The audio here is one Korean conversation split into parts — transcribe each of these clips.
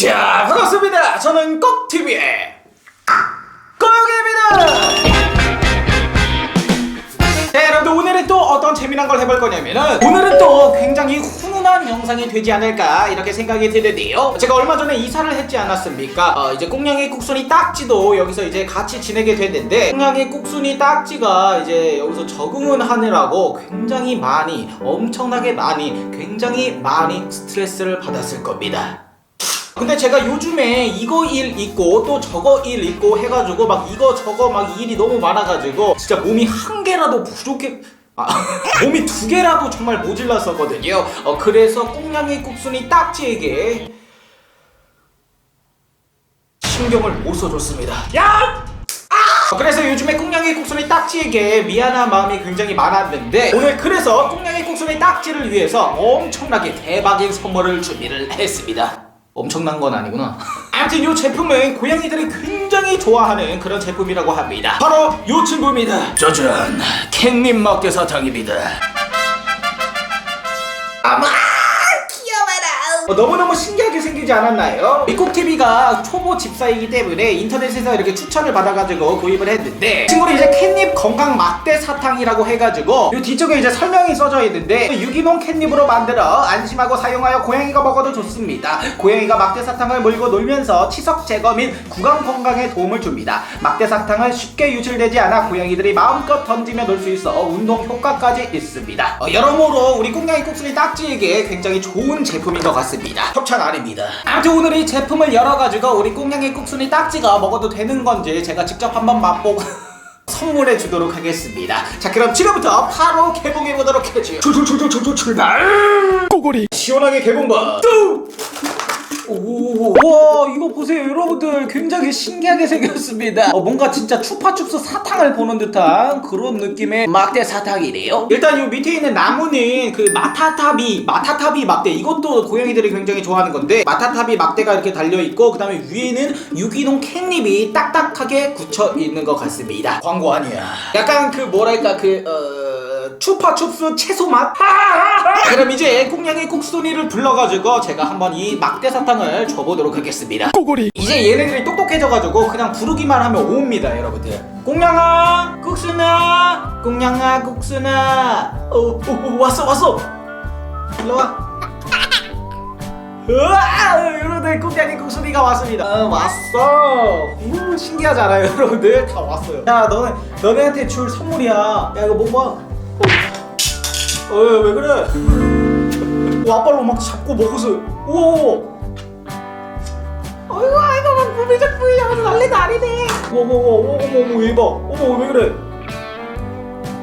자 반갑습니다. 저는 꺽TV의 꺽입니다. 자 여러분들 오늘은 또 어떤 재미난 걸 해볼 거냐면은 오늘은 또 굉장히 훈훈한 영상이 되지 않을까 이렇게 생각이 드는데요. 제가 얼마 전에 이사를 했지 않았습니까? 어, 이제 꽁냥이 꾹순이 딱지도 여기서 이제 같이 지내게 됐는데 꽁냥이 꾹순이 딱지가 이제 여기서 적응을 하느라고 굉장히 많이 엄청나게 많이 굉장히 많이 스트레스를 받았을 겁니다 근데 제가 요즘에 이거 일 있고 또 저거 일 있고 해가지고 막 이거 저거 막 일이 너무 많아가지고 진짜 몸이 한 개라도 부족해 아, 몸이 두 개라도 정말 모질랐었거든요 어, 그래서 꽁냥이 국순이 딱지에게 신경을 못 써줬습니다 야! 아! 그래서 요즘에 꽁냥이 국순이 딱지에게 미안한 마음이 굉장히 많았는데 오늘 그래서 꽁냥이 국순이 딱지를 위해서 엄청나게 대박인 선물을 준비를 했습니다 엄청난 건 아니구나. 아무튼 이 제품은 고양이들이 굉장히 좋아하는 그런 제품이라고 합니다. 바로 이 친구입니다. 짜잔, 캣님 먹대 사탕입니다. 아마. 어, 너무너무 신기하게 생기지 않았나요? 미국TV가 초보 집사이기 때문에 인터넷에서 이렇게 추천을 받아가지고 구입을 했는데 친구는 이제 캣닙 건강 막대 사탕이라고 해가지고 이 뒤쪽에 이제 설명이 써져 있는데 유기농 캣닙으로 만들어 안심하고 사용하여 고양이가 먹어도 좋습니다. 고양이가 막대 사탕을 물고 놀면서 치석 제거 및 구강 건강에 도움을 줍니다. 막대 사탕은 쉽게 유출되지 않아 고양이들이 마음껏 던지며 놀 수 있어 운동 효과까지 있습니다. 어, 여러모로 우리 꽁냥이 꾹순이 딱지에게 굉장히 좋은 제품인 것 같습니다. 협찬 아닙니다. 아무튼 오늘 이 제품을 열어가지고 우리 꽁냥이 꾹순이 딱지가 먹어도 되는 건지 제가 직접 한번 맛보고 선물해 주도록 하겠습니다. 자, 그럼 지금부터 바로 개봉해 보도록 하죠. 출출출출출 출발. 꼬골이 시원하게 개봉봐. 뚜. 오, 와 이거 보세요. 여러분들 굉장히 신기하게 생겼습니다. 어, 뭔가 진짜 추파춥스 사탕을 보는 듯한 그런 느낌의 막대 사탕이래요. 일단 이 밑에 있는 나무는 그 마타타비 마타타비 막대. 이것도 고양이들이 굉장히 좋아하는 건데 마타타비 막대가 이렇게 달려있고 그 다음에 위에는 유기농 캣닙이 딱딱하게 굳혀 있는 것 같습니다. 광고 아니야. 약간 그 뭐랄까 그 어... 추파춥스 채소 맛? 그럼 이제 꽁냥이 꾹순이를 불러가지고 제가 한번 이 막대 사탕을 줘보도록 하겠습니다. 꼬골이. 이제 얘네들이 똑똑해져가지고 그냥 부르기만 하면 옵니다, 여러분들. 꽁냥아, 꾹순아, 꽁냥아, 꾹순아. 어, 어, 어, 왔어, 왔어. 일로 와. 으아! 여러분들 꽁냥이 꾹순이가 왔습니다. 어, 왔어. 우, 신기하지 않아요, 여러분들? 다 왔어요. 야, 너네 너네한테 줄 선물이야. 야, 이거 뭐 봐. 어, 왜, 왜 그래? 오, 아빠로 막 잡고 먹어서 오. 어이구 아이고 막 부비적 부비적 난리 난리네. 어머 어머 어머 어머 얘 봐. 어머 왜 그래?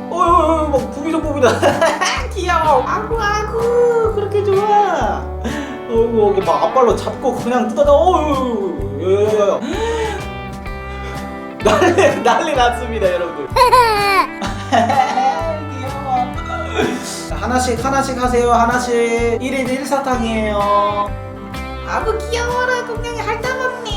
어이 막 부비적 부비적. 귀여워. 아구 아구 그렇게 좋아. 어이구 이게 막 앞발로 잡고 그냥 뜯어다. 어이구 야야야. 난리 난리 났습니다 여러분들. 귀여워. 하나씩 하나씩 하세요. 하나씩. 1인 1사탕이에요. 아구 귀여워라. 꽁냥이 핥아먹네.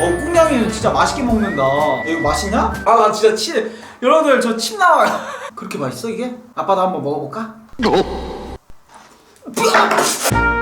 어 꽁냥이는 진짜 맛있게 먹는다. 야, 이거 맛있냐? 아 나 진짜 침 여러분들 저 침 나와요. 그렇게 맛있어 이게? 아빠도 한번 먹어볼까?